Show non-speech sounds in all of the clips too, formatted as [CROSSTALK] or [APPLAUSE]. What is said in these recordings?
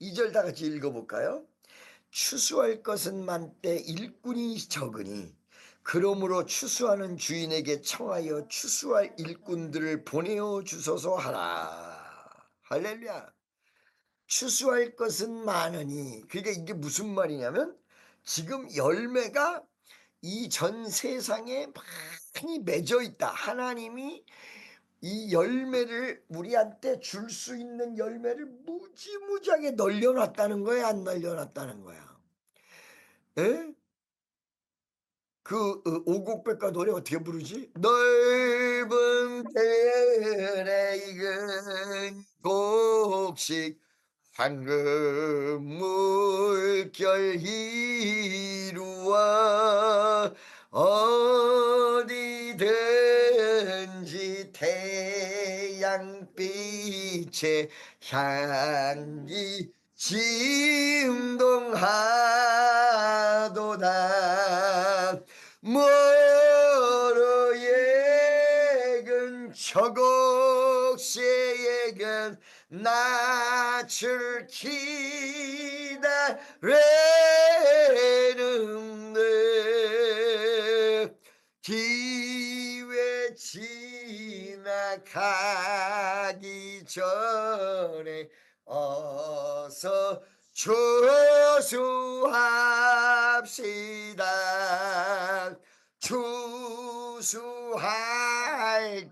이 절 다 같이 읽어볼까요? 추수할 것은 많되 일꾼이 적으니 그러므로 추수하는 주인에게 청하여 추수할 일꾼들을 보내어 주소서 하라. 할렐루야. 추수할 것은 많으니 그러니까 이게 무슨 말이냐면 지금 열매가 이 전 세상에 많이 맺어 있다. 하나님이 이 열매를 우리한테 줄 수 있는 열매를 무지무지하게 널려놨다는 거야, 안 널려놨다는 거야. 에? 그 어, 오곡백과 노래 어떻게 부르지? 넓은 ter에 익은 곡식 황금 물결 이루어 어 빛의 향기 진동하도다. 멀어 예근 저곡새에근 낯을 기다리는데 기회 지나 가기 전에 어서 추수합시다. 추수할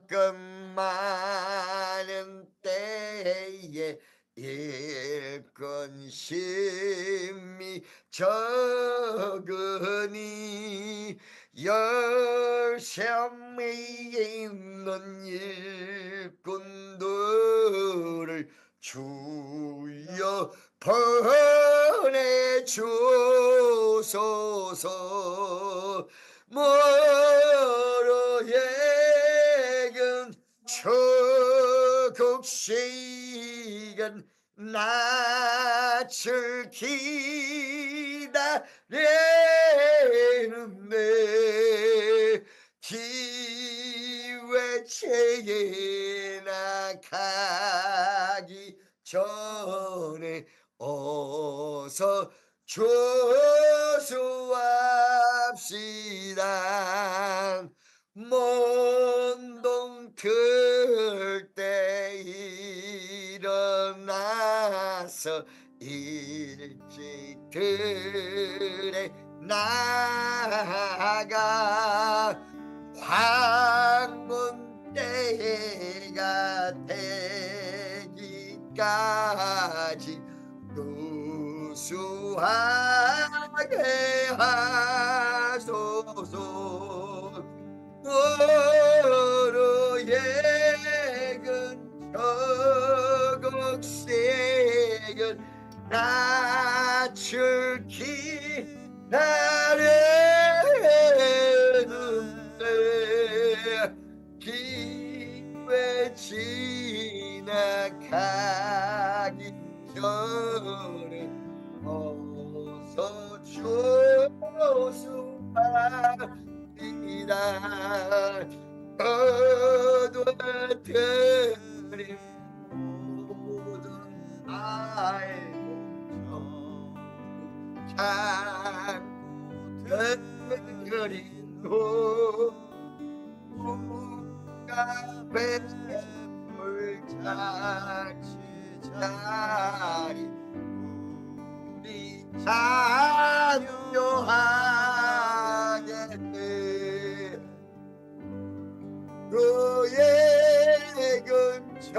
것 많은 때에 일꾼 심이 적으니 열심히 있는 일꾼들을 주여 보내주소서. 멀어 예근 저곡시간 낯을 기다리는데 기회체에 나가기 전에 어서 조수합시다. 먼동틀 일어나서 일찍 들에 나가. 황문 때가 되기까지 누수하게 하소서 낯을 기다리는데 기회 지나가기 전에 어서 조수합니다. 거두어드림 모든 알 고참 그리고 우가 뱃불 자리 우리 돼 그의 근처곡색은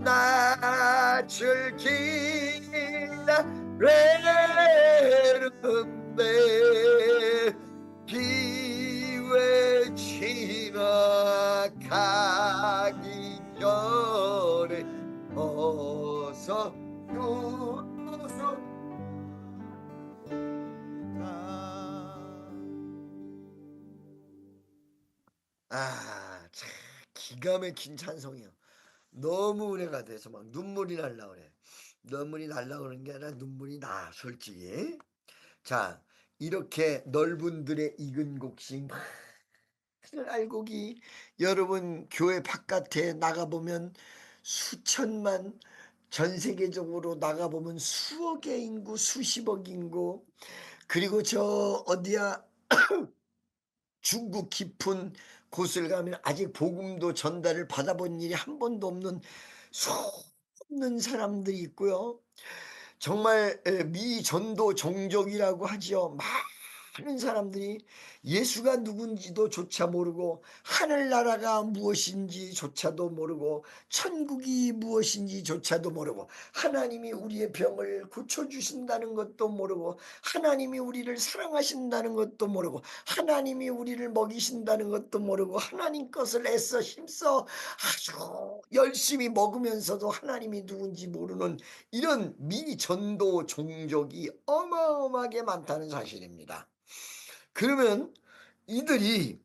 낯을 기다리는데 기회 지나가기 전에 어서 주소 아, 참 기가 막힌 찬송이요. 너무 은혜가 돼서 막 눈물이 날라 그래. 눈물이 날라 그러는 게 아니라 눈물이 나, 솔직히. 자, 이렇게 넓은 들의 익은 곡식 많은 알곡이 여러분 교회 바깥에 나가 보면 수천만 전 세계적으로 나가보면 수억의 인구, 수십억 인구, 그리고 저 어디야 [CLEARS THROAT] 중국 깊은 곳을 가면 아직 복음도 전달을 받아본 일이 한 번도 없는 수없는 사람들이 있고요. 정말 에, 미전도 종족이라고 하지요. 많은 사람들이 예수가 누군지도 조차 모르고 하늘나라가 무엇인지조차도 모르고 천국이 무엇인지조차도 모르고 하나님이 우리의 병을 고쳐주신다는 것도 모르고 하나님이 우리를 사랑하신다는 것도 모르고 하나님이 우리를 먹이신다는 것도 모르고 하나님 것을 애써 힘써 아주 열심히 먹으면서도 하나님이 누군지 모르는 이런 미전도 종족이 어마어마하게 많다는 사실입니다. 그러면 이들이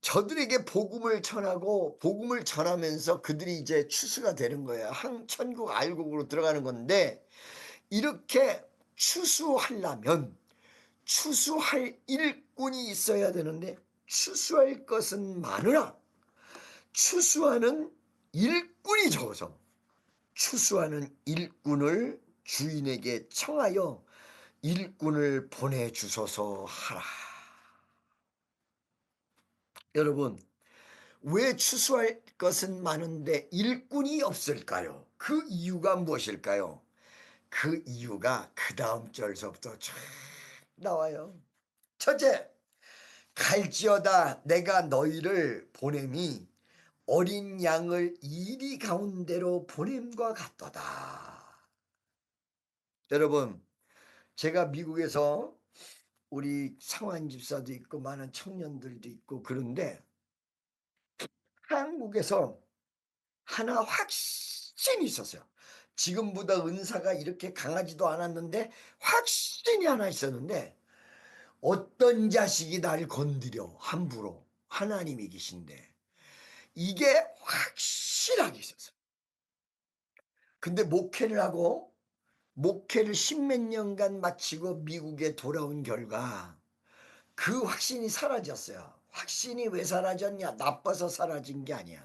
저들에게 복음을 전하고 복음을 전하면서 그들이 이제 추수가 되는 거예요. 한 천국 알곡으로 들어가는 건데 이렇게 추수하려면 추수할 일꾼이 있어야 되는데 추수할 것은 많으나 추수하는 일꾼이 적어서 추수하는 일꾼을 주인에게 청하여 일꾼을 보내주소서 하라. 여러분, 왜 추수할 것은 많은데 일꾼이 없을까요? 그 이유가 무엇일까요? 그 이유가 그 다음 절서부터 쫙 나와요. 첫째, 갈지어다 내가 너희를 보냄이 어린 양을 이리 가운데로 보냄과 같도다. 여러분, 제가 미국에서 우리 상환 집사도 있고 많은 청년들도 있고 그런데 한국에서 하나 확신이 있었어요. 지금보다 은사가 이렇게 강하지도 않았는데 확신이 하나 있었는데 어떤 자식이 나를 건드려 함부로 하나님이 계신데 이게 확실하게 있었어요. 근데 목회를 하고 목회를 십몇 년간 마치고 미국에 돌아온 결과 그 확신이 사라졌어요. 확신이 왜 사라졌냐? 나빠서 사라진 게 아니야.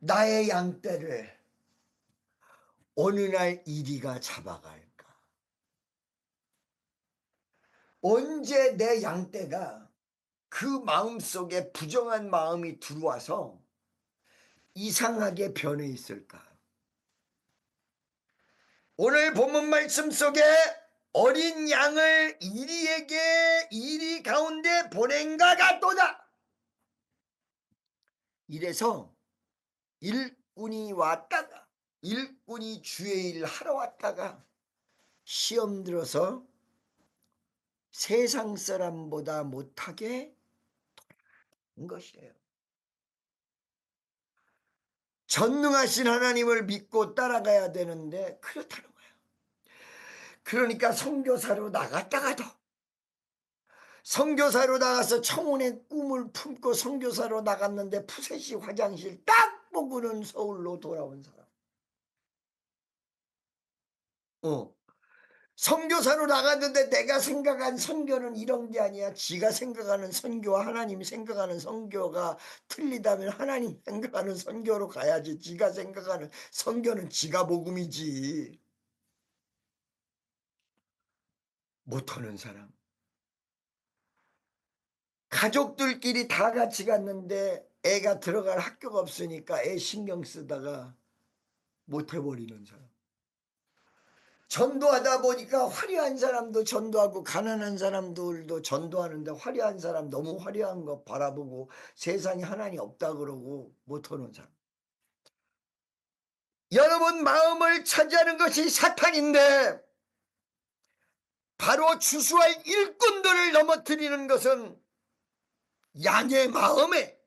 나의 양떼를 어느 날 이리가 잡아갈까? 언제 내 양떼가 그 마음속에 부정한 마음이 들어와서 이상하게 변해 있을까? 오늘 본문 말씀 속에 어린 양을 이리에게 이리 가운데 보낸가 같도다. 이래서 일꾼이 왔다가 일꾼이 주의 일을 하러 왔다가 시험 들어서 세상 사람보다 못하게 돌아간 것이에요. 전능하신 하나님을 믿고 따라가야 되는데 그렇다는 그러니까 선교사로 나갔다가도 선교사로 나가서 청혼의 꿈을 품고 선교사로 나갔는데 푸세시 화장실 딱 보고는 서울로 돌아온 사람. 어. 선교사로 나갔는데 내가 생각한 선교는 이런 게 아니야. 지가 생각하는 선교와 하나님이 생각하는 선교가 틀리다면 하나님 생각하는 선교로 가야지. 지가 생각하는 선교는 지가 복음이지. 못하는 사람. 가족들끼리 다 같이 갔는데 애가 들어갈 학교가 없으니까 애 신경 쓰다가 못해버리는 사람. 전도하다 보니까 화려한 사람도 전도하고 가난한 사람들도 전도하는데 화려한 사람 너무 화려한 거 바라보고 세상에 하나님 없다 그러고 못하는 사람. 여러분 마음을 차지하는 것이 사탄인데 바로 추수할 일꾼들을 넘어뜨리는 것은 양의 마음에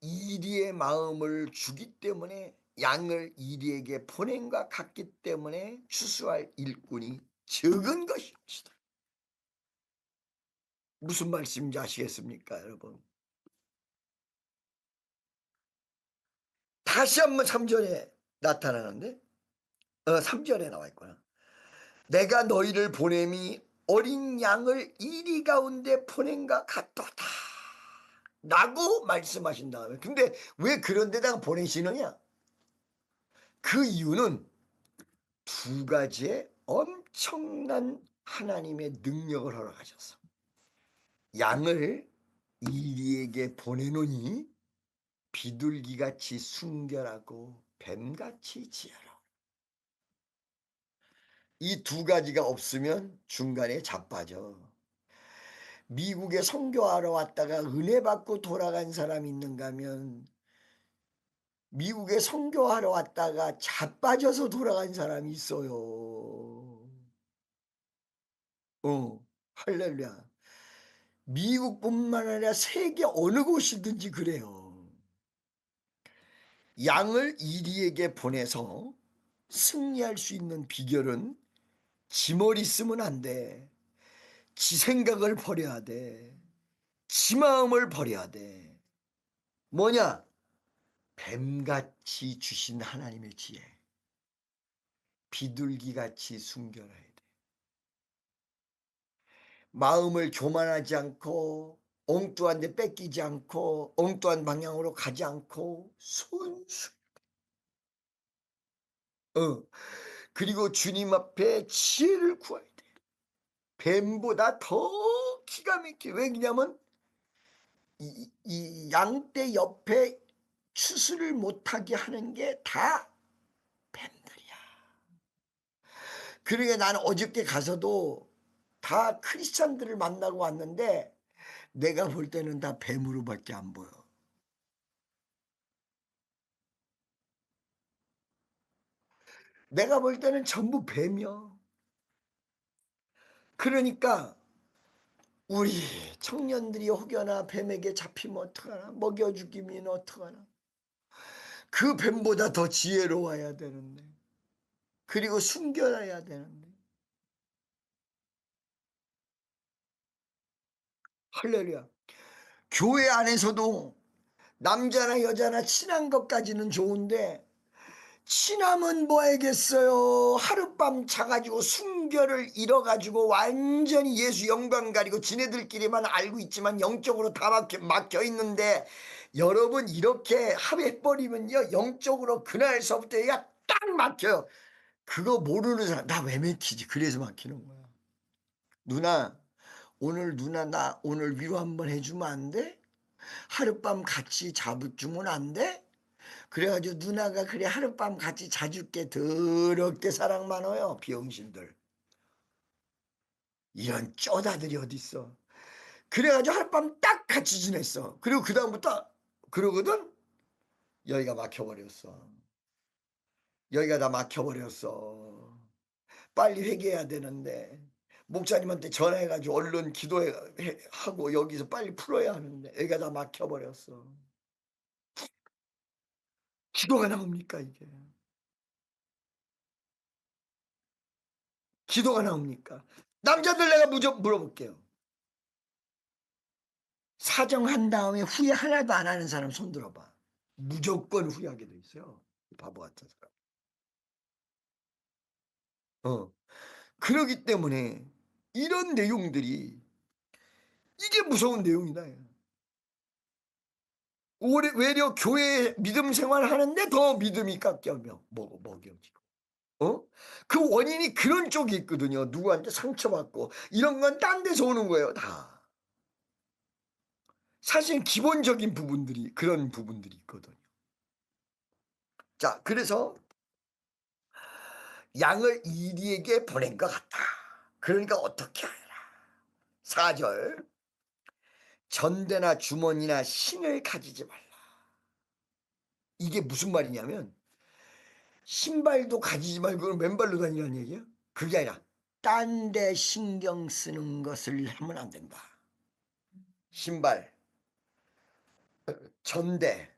이리의 마음을 주기 때문에 양을 이리에게 보낸과 같기 때문에 추수할 일꾼이 적은 것입니다. 무슨 말씀인지 아시겠습니까, 여러분? 다시 한번 3절에 나타나는데, 어, 3절에 나와 있구나. 내가 너희를 보냄이 어린 양을 이리 가운데 보낸가 같도다. 라고 말씀하신 다음에 근데 왜 그런 데다가 보내시느냐? 그 이유는 두 가지의 엄청난 하나님의 능력을 허락하셨어. 양을 이리에게 보내노니 비둘기같이 순결하고 뱀같이 지혜로워. 이 두 가지가 없으면 중간에 자빠져. 미국에 선교하러 왔다가 은혜 받고 돌아간 사람 있는가 하면 미국에 선교하러 왔다가 자빠져서 돌아간 사람이 있어요. 어, 할렐루야. 미국뿐만 아니라 세계 어느 곳이든지 그래요. 양을 이리에게 보내서 승리할 수 있는 비결은 지 머리 쓰면 안 돼. 지 생각을 버려야 돼. 지 마음을 버려야 돼. 뭐냐? 뱀같이 주신 하나님의 지혜. 비둘기같이 숨겨놔야 돼. 마음을 교만하지 않고 엉뚱한 데 뺏기지 않고 엉뚱한 방향으로 가지 않고 손수 어. 그리고 주님 앞에 지혜를 구해야 돼. 뱀보다 더 기가 막히게 왜냐면 이, 이 양떼 옆에 추수를 못하게 하는 게 다 뱀들이야. 그러니까 나는 어저께 가서도 다 크리스찬들을 만나고 왔는데 내가 볼 때는 다 뱀으로밖에 안 보여. 내가 볼 때는 전부 뱀이야. 그러니까 우리 청년들이 혹여나 뱀에게 잡히면 어떡하나? 먹여 죽이면 어떡하나? 그 뱀보다 더 지혜로워야 되는데 그리고 숨겨놔야 되는데. 할렐루야. 교회 안에서도 남자나 여자나 친한 것까지는 좋은데 친함은 뭐하겠어요 하룻밤 자가지고 순결을 잃어가지고 완전히 예수 영광 가리고 지네들끼리만 알고 있지만 영적으로 다 막혀, 막혀 있는데 여러분 이렇게 합해버리면요 영적으로 그날서부터 얘가 딱 막혀요 그거 모르는 사람 나왜 막히지 그래서 막히는 거야 누나 오늘 누나 나 오늘 위로 한번 해주면 안 돼? 하룻밤 같이 잡주면 안 돼? 그래가지고 누나가 그래 하룻밤 같이 자줄게. 더럽게 사랑 많아요 비용신들. 이런 쪼다들이 어딨어. 그래가지고 하룻밤 딱 같이 지냈어. 그리고 그 다음부터 그러거든? 여기가 막혀버렸어. 여기가 다 막혀버렸어. 빨리 회개해야 되는데. 목사님한테 전화해가지고 얼른 기도하고 여기서 빨리 풀어야 하는데. 여기가 다 막혀버렸어 기도가 나옵니까 이게? 기도가 나옵니까? 남자들 내가 무조, 물어볼게요. 사정한 다음에 후회 하나도 안 하는 사람 손 들어봐. 무조건 후회하게 돼 있어요 바보 같은 사람. 어. 그러기 때문에 이런 내용들이 이게 무서운 내용이다 오래, 외려 교회 믿음 생활 하는데 더 믿음이 깎여 먹어 먹여지고. 어? 그 원인이 그런 쪽이 있거든요. 누구한테 상처받고. 이런 건 딴 데서 오는 거예요 다. 사실 기본적인 부분들이 그런 부분들이 있거든요. 자 그래서 양을 이리에게 보낸 것 같다. 그러니까 어떻게 하라. 4절 전대나 주머니나 신을 가지지 말라. 이게 무슨 말이냐면 신발도 가지지 말고 맨발로 다니라는 얘기야? 그게 아니라 딴 데 신경 쓰는 것을 하면 안 된다. 신발, 전대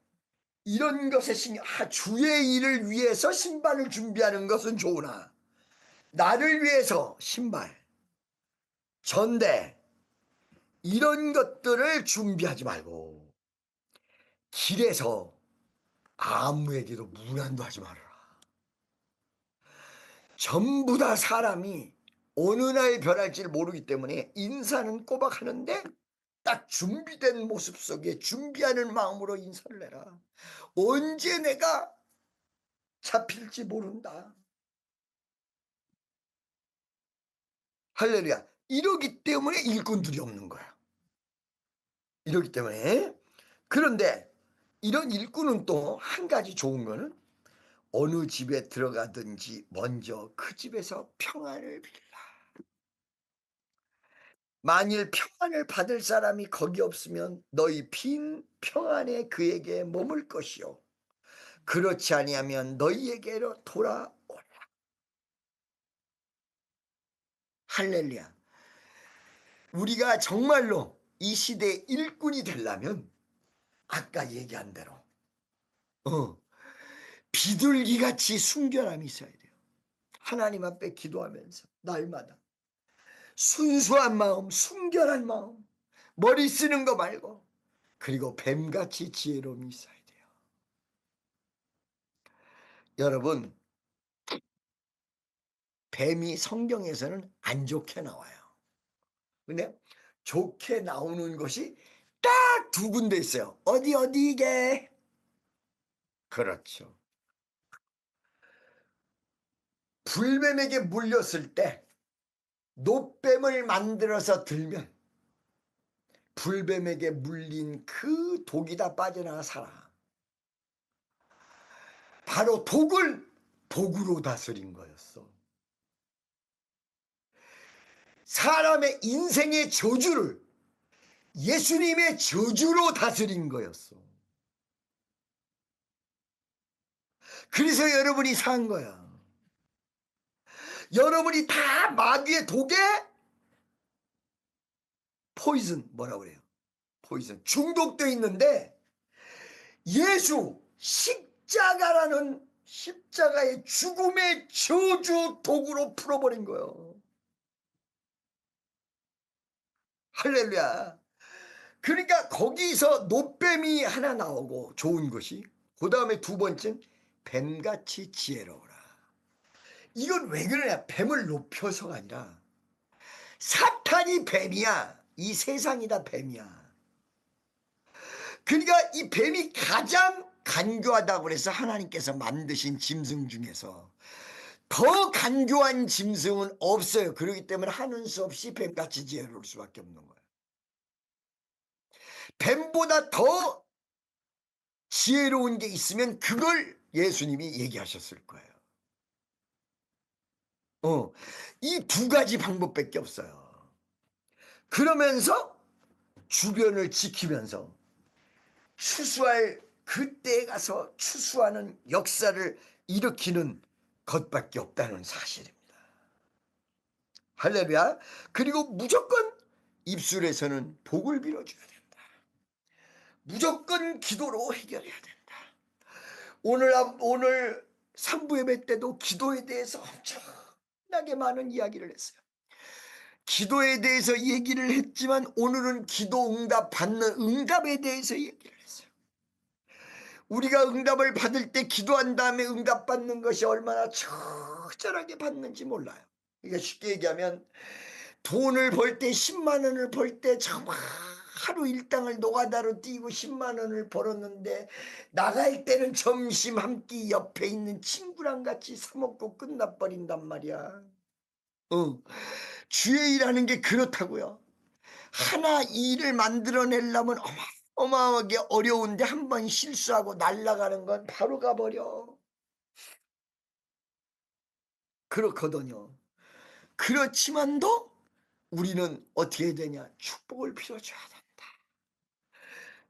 이런 것에 신경 아, 주의 일을 위해서 신발을 준비하는 것은 좋으나 나를 위해서 신발, 전대 이런 것들을 준비하지 말고 길에서 아무에게도 무난도 하지 말아라. 전부 다 사람이 어느 날 변할지를 모르기 때문에 인사는 꼬박 하는데 딱 준비된 모습 속에 준비하는 마음으로 인사를 해라. 언제 내가 잡힐지 모른다. 할렐루야. 이러기 때문에 일꾼들이 없는 거야. 이러기 때문에. 그런데 이런 일꾼은 또 한 가지 좋은 거는 어느 집에 들어가든지 먼저 그 집에서 평안을 빌라. 만일 평안을 받을 사람이 거기 없으면 너희 빈 평안에 그에게 머물 것이요. 그렇지 아니하면 너희에게로 돌아오라. 할렐루야. 우리가 정말로 이 시대의 일꾼이 되려면 아까 얘기한 대로 어, 비둘기 같이 순결함이 있어야 돼요. 하나님 앞에 기도하면서 날마다 순수한 마음, 순결한 마음, 머리 쓰는 거 말고 그리고 뱀같이 지혜로움이 있어야 돼요. 여러분 뱀이 성경에서는 안 좋게 나와요. 근데 좋게 나오는 것이 딱 두 군데 있어요. 어디 어디게? 그렇죠. 불뱀에게 물렸을 때 노뱀을 만들어서 들면 불뱀에게 물린 그 독이 다 빠져나가 살아. 바로 독을 복으로 다스린 거였어. 사람의 인생의 저주를 예수님의 저주로 다스린 거였어. 그래서 여러분이 산 거야. 여러분이 다 마귀의 독에 포이즌 뭐라 그래요? 포이즌 중독돼 있는데 예수 십자가라는 십자가의 죽음의 저주 독으로 풀어버린 거예요. 할렐루야. 그러니까 거기서 노뱀이 하나 나오고 좋은 것이 그 다음에 두 번째는 뱀같이 지혜로워라. 이건 왜 그러냐? 뱀을 높여서가 아니라 사탄이 뱀이야. 이 세상이 다 뱀이야. 그러니까 이 뱀이 가장 간교하다고 그래서 하나님께서 만드신 짐승 중에서 더 간교한 짐승은 없어요. 그렇기 때문에 하는 수 없이 뱀같이 지혜로울 수밖에 없는 거예요. 뱀보다 더 지혜로운 게 있으면 그걸 예수님이 얘기하셨을 거예요. 어, 이 두 가지 방법밖에 없어요. 그러면서 주변을 지키면서 추수할 그때에 가서 추수하는 역사를 일으키는 것밖에 없다는 사실입니다. 할렐루야. 그리고 무조건 입술에서는 복을 빌어줘야 된다. 무조건 기도로 해결해야 된다. 오늘 오늘 3부 예배 때도 기도에 대해서 엄청나게 많은 이야기를 했어요. 기도에 대해서 얘기를 했지만 오늘은 기도 응답 받는 응답에 대해서 얘기를 했어요. 우리가 응답을 받을 때 기도한 다음에 응답 받는 것이 얼마나 적절하게 받는지 몰라요. 그러니까 쉽게 얘기하면 돈을 벌 때 10만 원을 벌 때 정말 하루 일당을 노가다로 뛰고 10만 원을 벌었는데 나갈 때는 점심 한 끼 옆에 있는 친구랑 같이 사 먹고 끝나버린단 말이야. 어. 주의 일하는 게 그렇다고요. 하나 일을 만들어내려면 어마어마하게 어려운데 한 번 실수하고 날아가는 건 바로 가버려. 그렇거든요. 그렇지만도 우리는 어떻게 되냐? 축복을 빌어줘야 된다.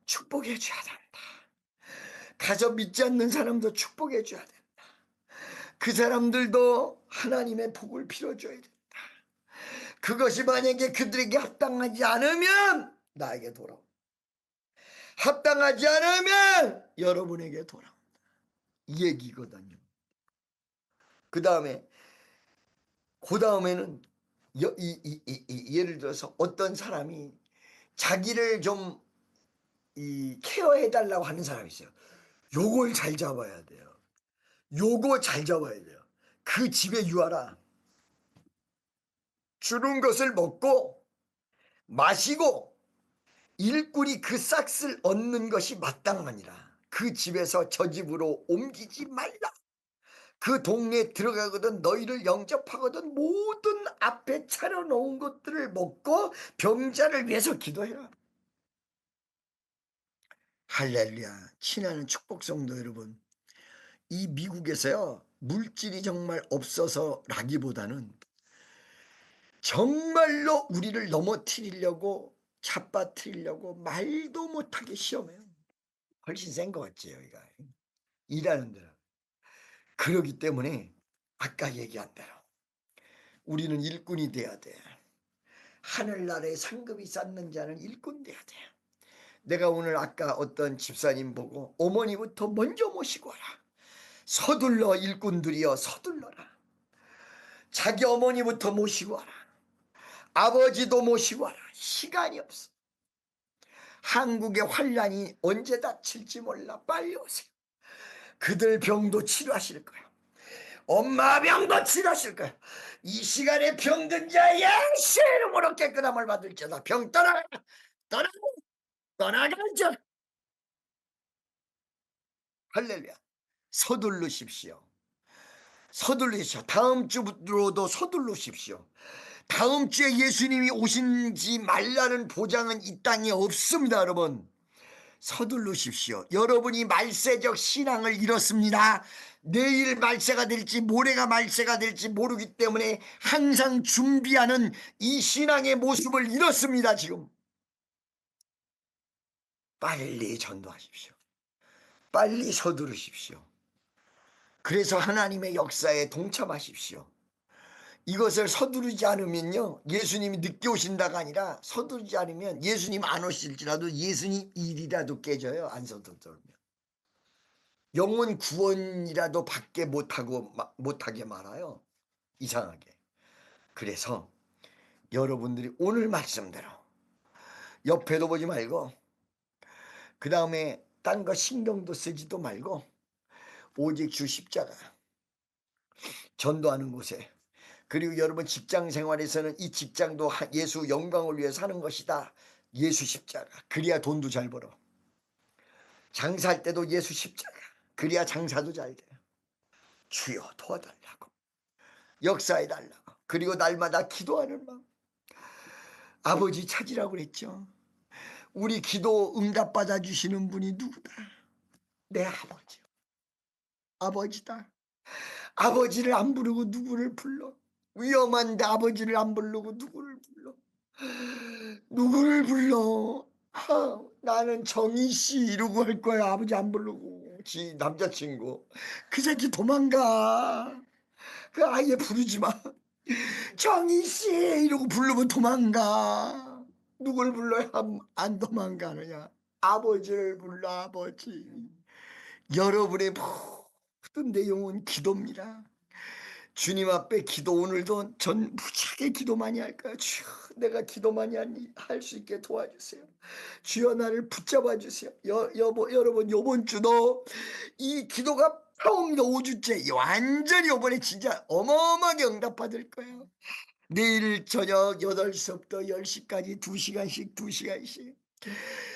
축복해 줘야 된다. 가서 믿지 않는 사람도 축복해 줘야 된다. 그 사람들도 하나님의 복을 빌어줘야 된다. 그것이 만약에 그들에게 합당하지 않으면 나에게 돌아온다. 합당하지 않으면 여러분에게 돌아온다. 이 얘기거든요. 그 다음에 그 다음에는 예를 들어서 어떤 사람이 자기를 좀 이 케어해 달라고 하는 사람이 있어요. 요걸 잘 잡아야 돼요. 요거 잘 잡아야 돼요. 그 집에 유하라. 주는 것을 먹고 마시고 일꾼이 그 싹을 얻는 것이 마땅하니라. 그 집에서 저 집으로 옮기지 말라. 그 동네에 들어가거든 너희를 영접하거든 모든 앞에 차려놓은 것들을 먹고 병자를 위해서 기도해라. 할렐루야. 친하는 축복 성도 여러분. 이 미국에서요. 물질이 정말 없어서라기보다는 정말로 우리를 넘어뜨리려고 잡아뜨리려고 말도 못하게 시험해요. 훨씬 센 것 같지 여기가. 일하는 데는. 그러기 때문에 아까 얘기한 대로 우리는 일꾼이 돼야 돼. 하늘나라에 상급이 쌓는 자는 일꾼 돼야 돼. 내가 오늘 아까 어떤 집사님 보고 어머니부터 먼저 모시고 와라. 서둘러 일꾼들이여 서둘러라. 자기 어머니부터 모시고 와라. 아버지도 모시고 와라. 시간이 없어. 한국의 환란이 언제 닥칠지 몰라. 빨리 오세요. 그들 병도 치료하실 거야. 엄마 병도 치료하실 거야. 이 시간에 병든 자 예수 이름으로 깨끗함을 받을지어다. 병 떠나가. 떠나가. 떠나가자. 할렐루야. 서둘르십시오. 서둘르십시오. 다음 주로도 서둘르십시오. 다음 주에 예수님이 오신지 말라는 보장은 이 땅에 없습니다, 여러분. 서둘르십시오. 여러분이 말세적 신앙을 잃었습니다. 내일 말세가 될지 모레가 말세가 될지 모르기 때문에 항상 준비하는 이 신앙의 모습을 잃었습니다, 지금. 빨리 전도하십시오. 빨리 서두르십시오. 그래서 하나님의 역사에 동참하십시오. 이것을 서두르지 않으면요. 예수님이 늦게 오신다가 아니라 서두르지 않으면 예수님 안 오실지라도 예수님 일이라도 깨져요. 안 서두르면. 영혼 구원이라도 받게 못하고 못하게 말아요. 이상하게. 그래서 여러분들이 오늘 말씀대로 옆에도 보지 말고 그 다음에 딴 거 신경도 쓰지도 말고 오직 주 십자가 전도하는 곳에 그리고 여러분 직장 생활에서는 이 직장도 예수 영광을 위해 사는 것이다. 예수 십자가. 그래야 돈도 잘 벌어. 장사할 때도 예수 십자가. 그래야 장사도 잘 돼요. 주여 도와달라고. 역사해 달라고. 그리고 날마다 기도하는 마음. 아버지 찾으라고 그랬죠. 우리 기도 응답 받아 주시는 분이 누구다? 내 아버지. 아버지다. 아버지를 안 부르고 누구를 불러? 위험한데 아버지를 안 부르고 누구를 불러? 누구를 불러? 하, 나는 정희 씨 이러고 할 거야. 아버지 안 부르고. 지 남자친구. 그 새끼 도망가. 그 아예 부르지 마. 정희 씨 이러고 부르면 도망가. 누굴 불러야 안 도망가느냐? 아버지를 불러 아버지. 여러분의 모든 내용은 기도입니다. 주님 앞에 기도 오늘도 전 무지하게 기도 많이 할까요? 주여 내가 기도 많이 할 수 있게 도와주세요. 주여 나를 붙잡아 주세요. 여, 여보, 여러분 요번 주도 이 기도가 처음입니다. 5주째 완전히 요번에 진짜 어마어마하게 응답받을 거예요. 내일 저녁 8시부터 10시까지 2시간씩 2시간씩.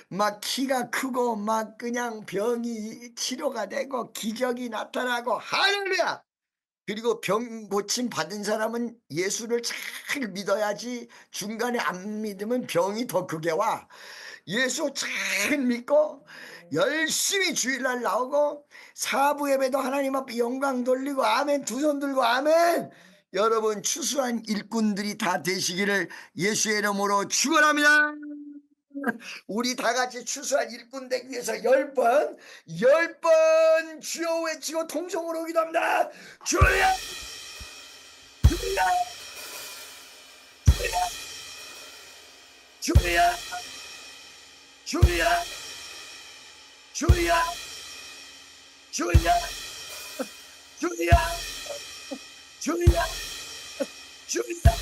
막 키가 크고 막 그냥 병이 치료가 되고 기적이 나타나고 할렐루야! 그리고 병 고침 받은 사람은 예수를 잘 믿어야지 중간에 안 믿으면 병이 더 크게 와. 예수 잘 믿고 열심히 주일날 나오고 사부 예배도 하나님 앞에 영광 돌리고 아멘 두 손 들고 아멘 여러분 추수한 일꾼들이 다 되시기를 예수의 이름으로 축원합니다. [LAUGHS] 우리 다 같이 추수한 일꾼 되기 위해서 열 번, 열 번 주여 외치고 통성으로 기도합니다. 주여! 주여! 주여! 주여! 주여! 주여! 주여! 주여! Julia, Julia.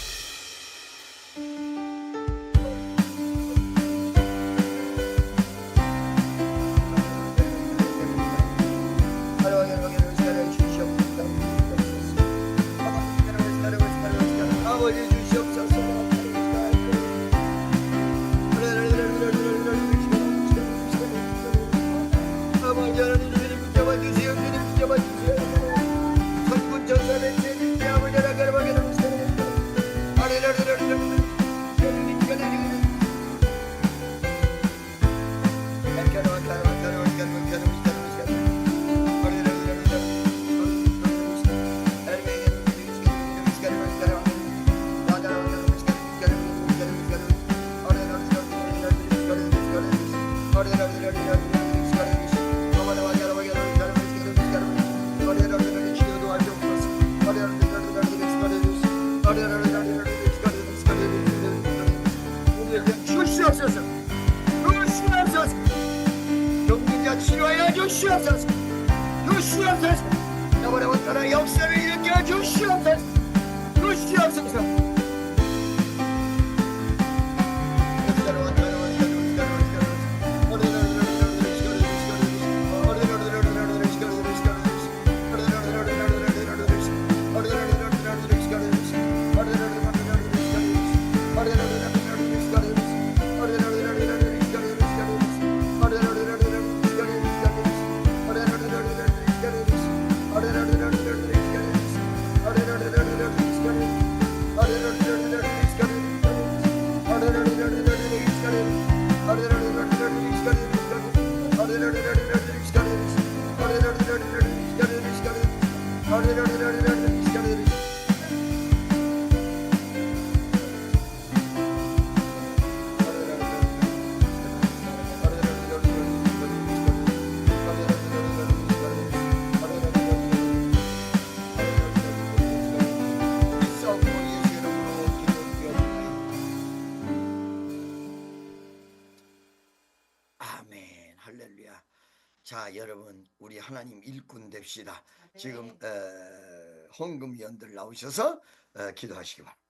하나님 일꾼 됩시다. 아, 네. 지금 어, 헌금위원들 나오셔서 어, 기도하시기 바랍니다.